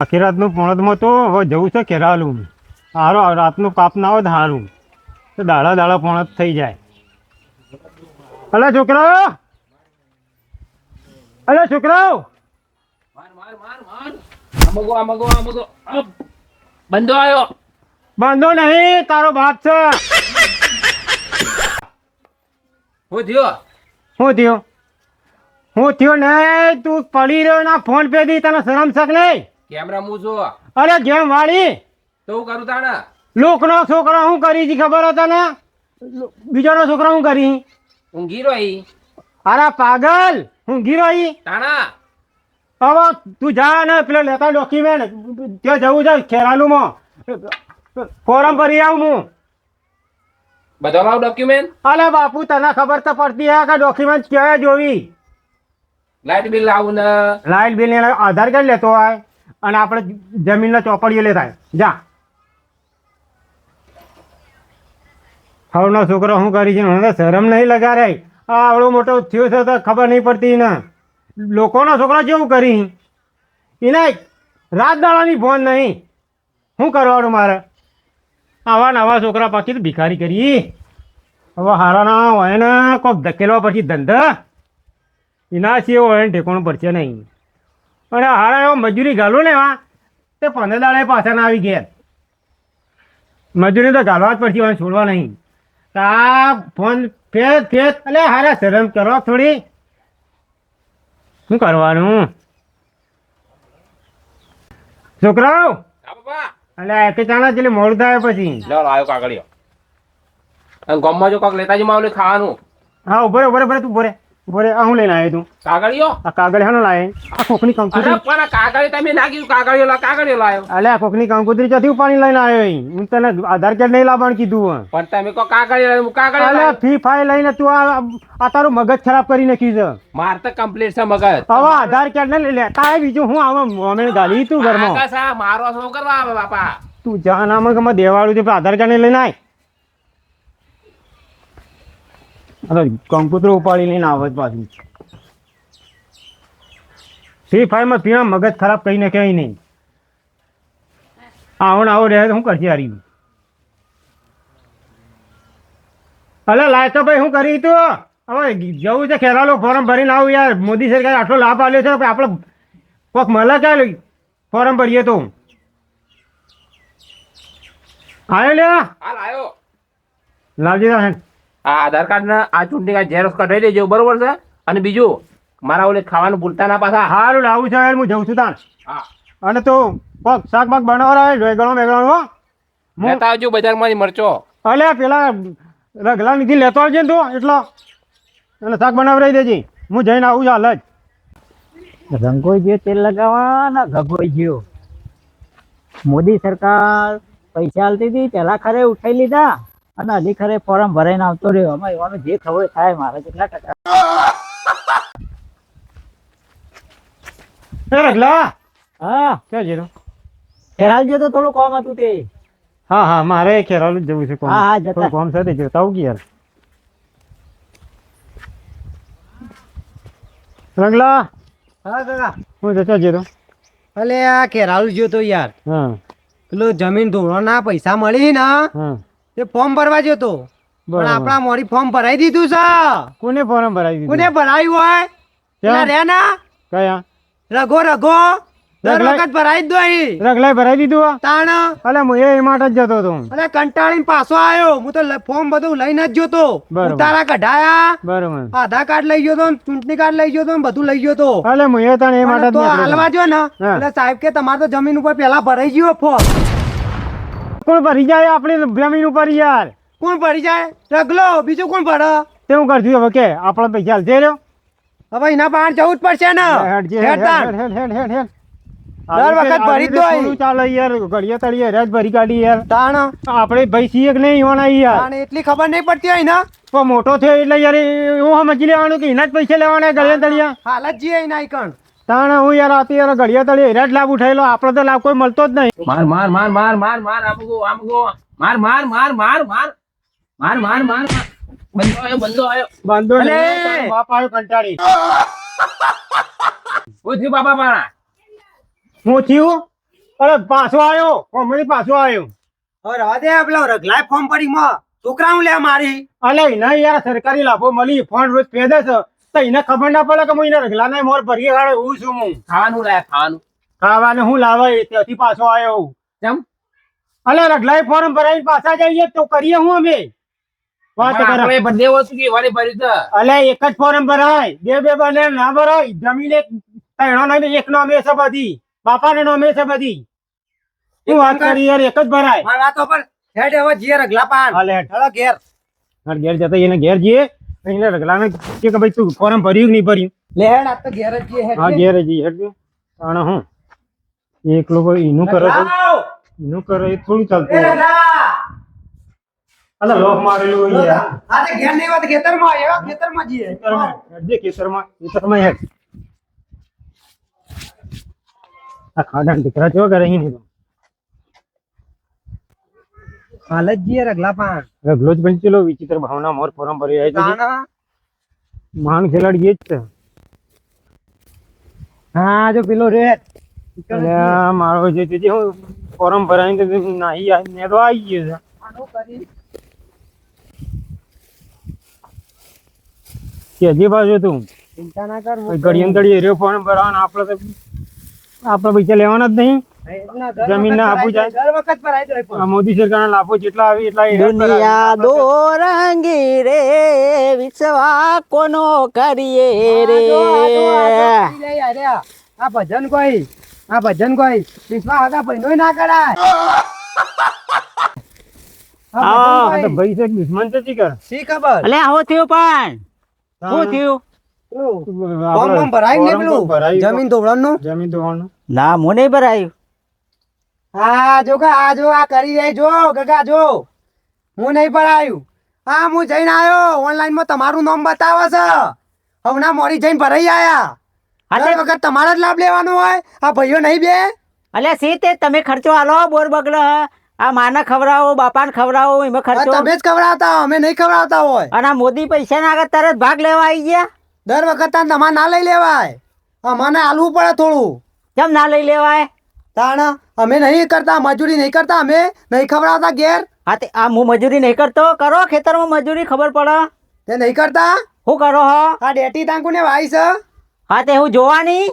આખી રાતનું પોણતમાં તો હવે જવું છે કેરાલું. હારો રાતનું કાપ ના હોય હારું. તો દાડા દાડા પોણત થઈ જાય. અલા છોકરાઓ! અલા છોકરાઓ. બંધો આવ્યો બાંધો નહીં તારો બાપ છે. હું થયો? હું થયો? હું થયો નહીં તું પડી રહ્યો ના ફોન પે દી તને શરમ શક નહીં? કેમેરા છું અરે ગેમ વાળી. તો હું કરું તાણા? લોકનો છોકરો હું કરી છે ખબર હતા ને બીજાનો છોકરો હું કરી? ઊંઘી રહી અરે પાગલ હું ગીરો ઈ. તાણા? હવે તું જા ને પેલો લેતા ડોક્યુમેન્ટ ત્યાં જવું છે ખેરાલુમાં. ફોરમ ભરી આવું હું. બધા લાવ ડોક્યુમેન્ટ અલે બાપુ તને ખબર તો પડતી હે કે ડોક્યુમેન્ટ ક્યાં જોવી? લાઇટ બિલ લાવું ને? લાઇટ બિલ ને આધાર કાર્ડ લેતો હોય. અને આપણે જમીનના ચોપડીઓ લેતા જા. હવનો છોકરો શું કરી છે? મને શરમ નહીં લગાડે. આ આવડો મોટો થયો છે તો ખબર નહીં પડતી ને લોકોનો છોકરો જેવું કરી. એને રાત દાડાની ફોન નહીં. શું કરવાનું મારે? આવા નવા છોકરા પાછી ભિખારી કરી. હવે હારાના હોય ને કોઈક ધકેલવા પછી ધંધા. એના સિવાય હોય ને ઠેકોણું પડશે નહીં. અને હારા એવો મજૂરી ઘાલું ને એવા. તે પંદર દાડે પાછા ના આવી ગયા. મજૂરી તો ઘાલવા જ પડશે હોય છોડવા નહીં. આ ફોન ફેર ફેર એટલે હારા શરમ કરો થોડી. શું કરવાનું? છોકરાઓ? એટલે એક ચાણા જેટલી મોડું થાય પછી. આવ્યો કાગળિયો ગામમાં જો કાંક લેતા જ માં ખાવાનું. હા ઉભરે ઉભરે ઊભો રે ઊભો રે તું ઊભો ઊભો આ હું લઈને આવ્યો તું કાગળિયો? આ કાગળ હેનો લાવે આ કોકની અરે કંકુતરી પણ આ કાગળિયો તમે ના કીધું કાગળિયો લા કાગળિયો લાવ્યો અલે આ કોકની કંકુતરી ચોથી પાણી લઈને આવ્યો ઈ. હું તને આધાર કાર્ડ નહીં લાવવાનું કીધું. પણ તમે કો કાગળિયો હું કાગળિયો અલે. ફી ફાઈ લઈને તું આ આ તારું મગજ ખરાબ કરી નાખી છે. માર તો કમ્પ્લીટ છે મગજ. હવે આધાર કાર્ડ ને લેતા આય બીજું હું આવા મોમે ગાલી તું ઘરમાં. કાકા સા મારો શું કરવા આવે બાપા? તું જા ના મને દેવાળું છે આધાર કાર્ડ લઈને આય. અરે કંકુતરો ઉપાડી લઈને આવે પાછું. ફી ફાઈ માં પીવા મગજ ખરાબ કહી ને ઈ નહીં. આવણ આવો રહે તો શું કરશે હારી? અલે લાય તો ભાઈ શું કરી તું? હવે જવું છે ખેરાલો ફોર્મ ભરીને આવું યાર. મોદી સરકારે આટલો લાભ આપ્યો છે પણ આપણે કોક મળે ક્યાં ફોર્મ ભરીએ તો. આવ્યો લે લાવજી. આ આધાર કાર્ડ ના આ ચૂંટણી કાર્ડ ઝેરોક્ષ કાઢી દેજો બરોબર છે? અને બીજું મારા ઓલે ખાવાનું ભૂલતા ના પાછા. હારું લાવું છે હું જઉં છું તાણ. હા. અને તું પગ શાક બાક બનાવવા વેગણો વેગણો હો. લેતા આવજો બજારમાંથી મરચો. અલે પેલા રગલા નીતિ લેતો આવજે ને તું એટલો. અને શાક બનાવરાઈ દેજે. હું જઈને આવું છું હાલ જ રંગોઈ ગયો તેલ લગાવવાના ગભોઈ ગયો. મોદી સરકાર પૈસા આલતી હતી પહેલાં ખરે ઉઠાઈ લીધા. અને હજી ખરે ફોર્મ ભરાઈને આવતો રહ્યો. અમે એવાનું જે ખબર થાય મારે કેટલા ટકા? એ રગલા હા. ક્યાં જતો ખેરાલ તો થોડું કોમ હતું તે. હા હા મારે ખેરાલુ જવું છે કોમ. હા, હા, જતા. કોમ સાથે જતા આવું યાર. રગલા હા કાકા. હું જતો જતો અલે આ કેરાલુ ગયો તો યાર. હા. પેલું જમીન ધોરણના પૈસા મળી ને. હા. તે ફોર્મ ભરવા ગયો તો. પણ આપણા મોડી ફોર્મ ભરાઈ દીધું છે. કોને ફોર્મ ભરાઈ દીધું? કોને ભરાયું હોય? પેલા ક્યાં? ના કયા? રઘો રઘો. દર વખત ભરાઈ જ દો અહીં રગલાઈ ભરાવી દીધું? તાણ. અલે હું એ માટે જ જતો હતો અલે કંટાળીને પાછો આવ્યો હું તો ફોર્મ બધું લઈને જ જોતો. તારા કઢાયા. બરોબર. આધાર કાર્ડ લઈ ગયો તો ચૂંટણી કાર્ડ લઈ ગયો તો બધું લઈ ગયો તો. અલે હું એ તને એ માટે તો હાલવા જો ને. એટલે સાહેબ કે તમારે તો જમીન ઉપર પેલા ભરાઈ ગયો ફોર્મ કોણ ભરી જાય આપણી જમીન ઉપર યાર કોણ ભરી જાય? રગલો બીજું કોણ ભરે? તે હું કરશું હવે કે આપણા પૈસા હાલશે રહ્યો. હવે એના બહાર જવું જ પડશે ને. દર વખત ભરી દો ચાલે યાર ઘડિયા તળિયે રાજ ભરી કાઢી યાર. તાણ. આપણે ભાઈ છીએ કે નહીં એવાના યાર. તાણ એટલી ખબર નહીં પડતી હોય ને. પણ મોટો થયો એટલે યાર હું સમજી લેવાનું કે એના જ પૈસા લેવાના ઘડિયા તળિયા હાલત જ જઈએ એના કણ. તાણ હું યાર આતી યાર ઘડિયા તળી હેરા જ લાભ ઉઠાયેલો આપણે તો લાભ કોઈ મળતો જ નહીં માર માર માર માર માર માર આમગો આમગો માર માર માર માર માર માર માર માર માર બંધો આયો બંધો આયો બંધો અલે! બાપ આયો કંટાળી હું થયું બાપા પાણા હું થયું અરે પાછો આવ્યો કોમેડી પાછો આવ્યો અરે રવા દે પેલો રગલાય ફોર્મ પડી માં છોકરાનું લે મારી અલે નહીં યાર સરકારી લાભો મળી ફોન રોજ પેદા છે તો એને ખબર ના પડે કે હું એને રગલા નહીં મોર ભરી ગાડે હું છું હું. ખાવાનું લાય ખાવાનું. ખાવાનું હું લાવે ત્યાંથી પાછો આવ્યો કેમ અલે રગલાઈ ફોર્મ ભરાઈને પાછા જઈએ તો કરીએ હું અમે? વાત કરે. આપણે વસ્તુ કે વારે ભરી છે. અલે એક જ ફોર્મ ભરાય બે બે બને ના ભરાય. જમીન એક ત્રણો નામે એક નામે છે બધી. બાપાને નામે છે બધી. શું વાત કરી યાર એક જ ભરાય. મારા તો પણ હેડ હવે જીએ રગલા પાન. અલે હેડ ઘેર. ઘેર જતા એને ઘેર જઈએ. એને રગલાને કે કે ભાઈ તું ફોર્મ ભર્યું કે નહીં ભર્યું? લે હેડ આ તો ઘેર જ હેડ હા ઘેર જઈએ હેડ જો. તાણે હું? એક લોકો એનું કરે છે! એનું કરે એ થોડું ચાલતું! અલે લોક મારેલું હોય યાર. આ તો ઘેર નહીં હોત ખેતરમાં એવા ખેતરમાં જીએ ખેતરમાં હેડ જે ખેતરમાં ખેતરમાં હેડ. આ ખાડા દીકરા જો કરે અહીં નહીં હાલ જ રગલા પાન. રગલો જ બનચેલો વિચિત્ર ભાવના મોર ભરી આવી તાના? મહાન ખેલાડી એ જ છે. હા જો પેલો રે. મારો જે છે હું ભરાઈને તો નાહી ને તો આવી ગયો છે. હજી બાજુ તું ચિંતા ના કર ને ઘડીએ એરિયો ફોરમ ભરાવાનો આપણે તો આપણે પૈસા લેવાના જ નહીં. જમીન ના આપવું જાય. દર વખત પર આવી જાય મોદી સરકારના લાભો જેટલા આવે એટલા દુનિયા દો રે વિશ્વા કોનો કરીએ રે? આ ભજન કોઈ આ ભજન કોઈ. વિશ્વા આગા ભાઈનો ના કરાય. ભાઈ છે દુશ્મન છે જી કર? શી ખબર? અલે આવો થયું પણ. શું. જમીન ધોવાનું જમીન ધોવાનું ના મને ભરાયું. હા જો કા આ જો આ કરી રહી જો ગગા જો. હું નહીં ભરાયું. હા હું જઈને આવ્યો ઓનલાઈનમાં તમારું નામ બતાવે છે. હમણાં મોડી જઈને ભરાઈ આયા. હા વખત તમારે જ લાભ લેવાનો હોય. આ ભાઈઓ નહીં બે. અલે સી તે તમે ખર્ચો હાલો બોર બગલો આ માને ખવડાવો બાપાને ખવડાવો એમાં ખર્ચો તમે જ ખવડાવતા અમે નહીં ખવડાવતા હોય. અને આ મોદી પૈસા ના આગળ તરત ભાગ લેવા આવી ગયા? દર વખત તમારે ના લઈ લેવાય. અમારે હાલવું પડે થોડું. કેમ ના લઈ લેવાય? તાણ અમે નહીં કરતા મજૂરી નહીં કરતા અમે નહીં ખવડાવતા ઘેર. હા તે આ હું મજૂરી નહીં કરતો. કરો ખેતરમાં મજૂરી ખબર પડે. તે નહીં કરતા? હું કરો હો. આ ડેટી તાંકુ ને વાઈ છે. હા તે હું જોવાની.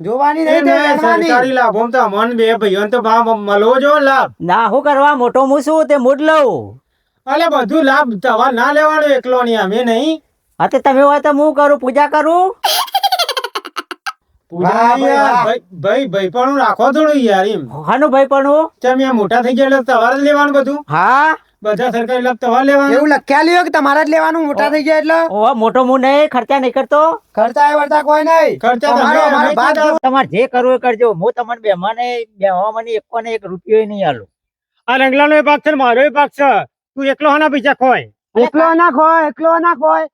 જોવાની નહીં તે. સરકારી લાભો તો મન બે ભાઈઓને તો ભાવ મળવો જો લાભ. ના શું કરવા મોટો હું શું તે મૂડ લઉં. અલે બધું લાભ તવા ના લેવાનો એકલો ની અમે નહીં. હા તે તમે હોય તો હું કરું પૂજા કરું. ભાઈ. ભાઈ પણ રાખો થોડું યાર એમ. હાનું ભાઈ પણ તમે મોટા થઈ ગયા એટલે તમારે લેવાનું બધું? હા? બધા સરકારી લાભ તમારે લેવાનું. એવું લખ્યા લ્યો કે તમારે જ લેવાનું મોટા થઈ ગયા એટલે? ઓ મોટો હું નહીં ખર્ચા નહીં કરતો? ખર્ચા એ વર્તા કોઈ નહીં. ખર્ચા તમે અમારો- કીધા. તમારે જે કરવું એ કરજો. હું તમને બે મને બેહવા મને એક ને એક રૂપિયો નહીં આલું. આ રંગલાનો ભાગ છે મારો ભાગ છે. તું એકલો હાના પૈસા ખોય. એકલો ના ખોય એકલો ના ખોય.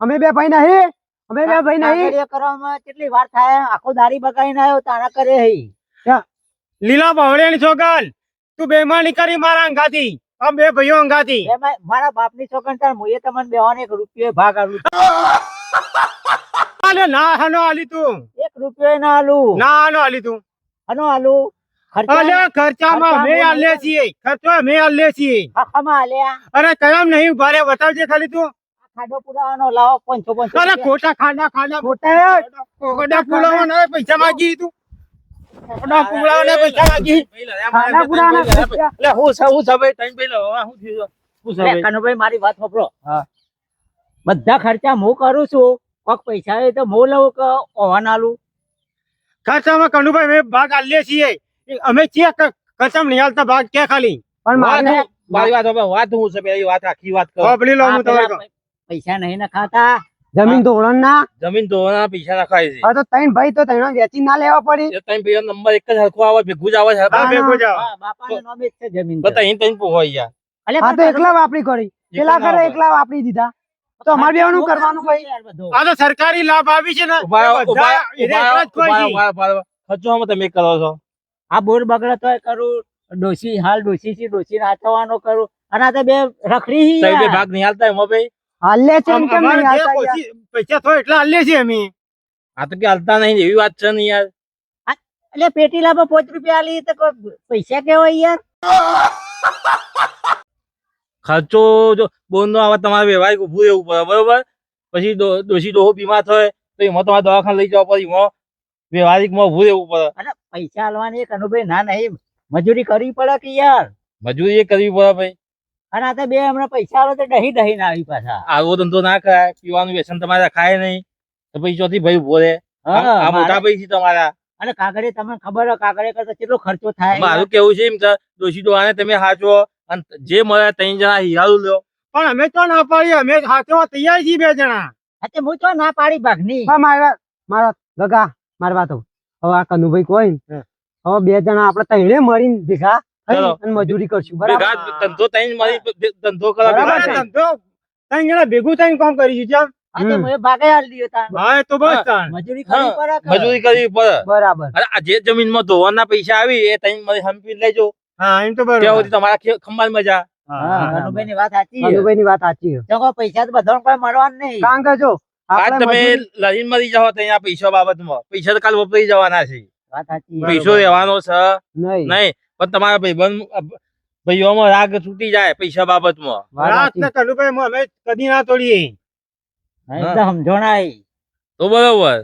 અમે બે ભાઈ નહીં. અમે બે ભાઈ નહીં. કરવામાં કેટલી વાર થાય આખો દારી બગાડીને આવ્યો તાણા કરે હઈ. લીલા બાવળિયાની છોકલ તું બેમાની કરી મારા અંગાથી. આમ બે ભાઈઓ અંગાથી. મારા બાપની છોકન તાર મુએ તમને બેવાને એક રૂપિયો ભાગ આલું આલે ના હાનો આલી તું. એક રૂપિયો ના આલું. ના હનો આલી તું. હનો આલું. ખર્ચા ખર્ચામાં બોલ આલે છીએ. ખર્ચો અમે આલે છીએ. આખામાં આલ્યા. અરે કયામ નહીં ઊભા રે બતાવજે ખાલી તું. ખાડો પુરાવાનો લાવો પાંચસો પાંચસો અરે ખોટા ખાડા ખાડા. ખોટા ખોટા પુલાવાના પૈસા માંગી તું. ખોટા પુલાવાના પૈસા માંગી. ખાના પુરાના ખર્ચા. એટલે હું છે હું છે ભાઈ તઈ પેલો હવે થયું? શું છે કનુભાઈ મારી વાત સાંભળો. હા. બધા ખર્ચા હું કરું છું કોક પૈસા એ તો હું લઉં કે ઓવાન આલું ખર્ચામાં કનુભાઈ અમે ભાગ આલીએ છીએ. અમે છીએ ક- ખર્ચામાં નહીં આલતા ભાગ ક્યાં ખાલી? પણ વાત મારે હું- મારી વાત વાત હું છે પેલી વાત આખી વાત કરો. પેલી લો હું તમારે પૈસા નહીં નખાતા. જમીન ધોરણ ના? જમીન ધોવાના પૈસા નખાય છે. હવે તો ત્રણ ભાઈ તો ત્રણ વેચી ના લેવા પડી. એ ભાઈ નંબર એક જ હરખો આવે ભેગું જ આવે છે. હા ભેગો જાઓ બાપાનું નામ જ છે જમીન. બતા અહીં તઈ હોય યાર અલે આ તો એકલા વાપરી કરી. પેલા કરે એકલા વાપરી દીધા. તો અમાર બેવાનું કરવાનું ભાઈ. આ તો સરકારી લાભ આવી છે ને. ખર્ચો અમે તમે કરો છો. આ બોર બગડે તો કરું ડોસી હાલ ડોસી છે ડોસી નાચવાનો કરું. અને આ તો બે રખડી બે ભાગ નહીં હાલતા એમાં ભાઈ. હાલે છે એમ કેમ નહીં હાલતા યાર? પૈસા થયો એટલા આલીએ છીએ અમે આ તો કે હાલતા નહીં એવી વાત છે ને યાર. એટલે પેટીલામાં પાંચ રૂપિયા આલી તો કોઈ પૈસા કેવાય યાર? ખર્ચો જો બોન આવે તમારે વ્યવહારિક ઊભું રહેવું પડે બરોબર? પછી દોષી ડોશી ડોહો બીમાર થાય તો એમાં તમારે દવાખાને લઈ જવા પડે એમાં વ્યવહારિકમાં ઊભું રહેવું પડે. અને પૈસા હાલવાની એક અનુભાઈ ના નહીં. મજૂરી કરવી પડે કે યાર? મજૂરી એ કરવી પડે ભાઈ. અને આ તો બે હમણાં પૈસા આવે તો દહી દહી ના આવી પાછા. આવો ધંધો ના કરાય. પીવાનું વ્યસન તમારે ખાય નહીં. તો પછી ચોથી ભાઈ ઊભો રે આ મોટા છે તમારા. અને કાગળે તમને ખબર હોય કાગળે કરતા કેટલો ખર્ચો થાય મારું કેવું છે એમ કે દોવાને તમે હાચવો. અને જે મળે ત્રણ જણા હિયારું લો પણ અમે તો ના પાડી અમે હાથમાં તૈયાર છીએ બે જણા. હા હું તો ના પાડી ભાગની. મારા મારા ગગા મારી વાતો હવે આ કનુભાઈ કોઈ હવે બે જણા આપણે તૈણે મળીને ભેગા મજૂરી કરશું બરાબર? ધંધો મળી ધંધો કરો. ધંધો જણા ભેગું થઈને કામ કરીશું ચાલ મજૂરી કરવી પડે બરાબર. ધોવાના પૈસા આવી એ લેજો. હા એમ તો ત્યાં તમારા ખે- મજા હા કનુભાઈની વાત સાચી. ની સાચી પૈસા તો બધાને કોઈ મળવાનું નહીં. કારણ કે જો આજ તમે લઈને મરી જાઓ ત્યાં પૈસા બાબતમાં. પૈસા તો કાલ વપરાઈ જવાના છે. પૈસો રહેવાનો છે. નહીં. નહીં. પણ તમારા ભાઈબંધ ભાઈઓમાં રાગ તૂટી જાય પૈસા બાબતમાં. રાત ને કનુભાઈ અમે કદી ના તોડીએ. સમજણાય. તો બરોબર.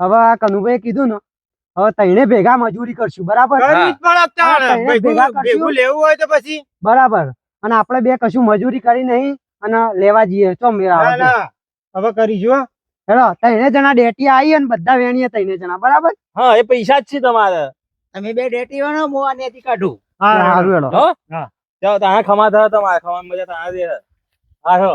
હવે આ કનુભાઈ કીધું ને હવે તઈને ભેગા મજૂરી કરશું બરાબર? લેવું હોય તો પછી. બરાબર. અને આપણે બે કશું મજૂરી કરી નહીં અને લેવા જઈએ. ના હવે કરીશું જો હેલો તઈને જણા ડેટી આવી અને બધા વેણીએ તઈને જણા બરાબર? હા એ પૈસા જ છે તમારે. તમે બે ડેટી વાળો હું આ નેતી કાઢું. હા હા હા. હો ચાલો તારા ખમા થયો તમારે ખમા મજા તારા દે હા છો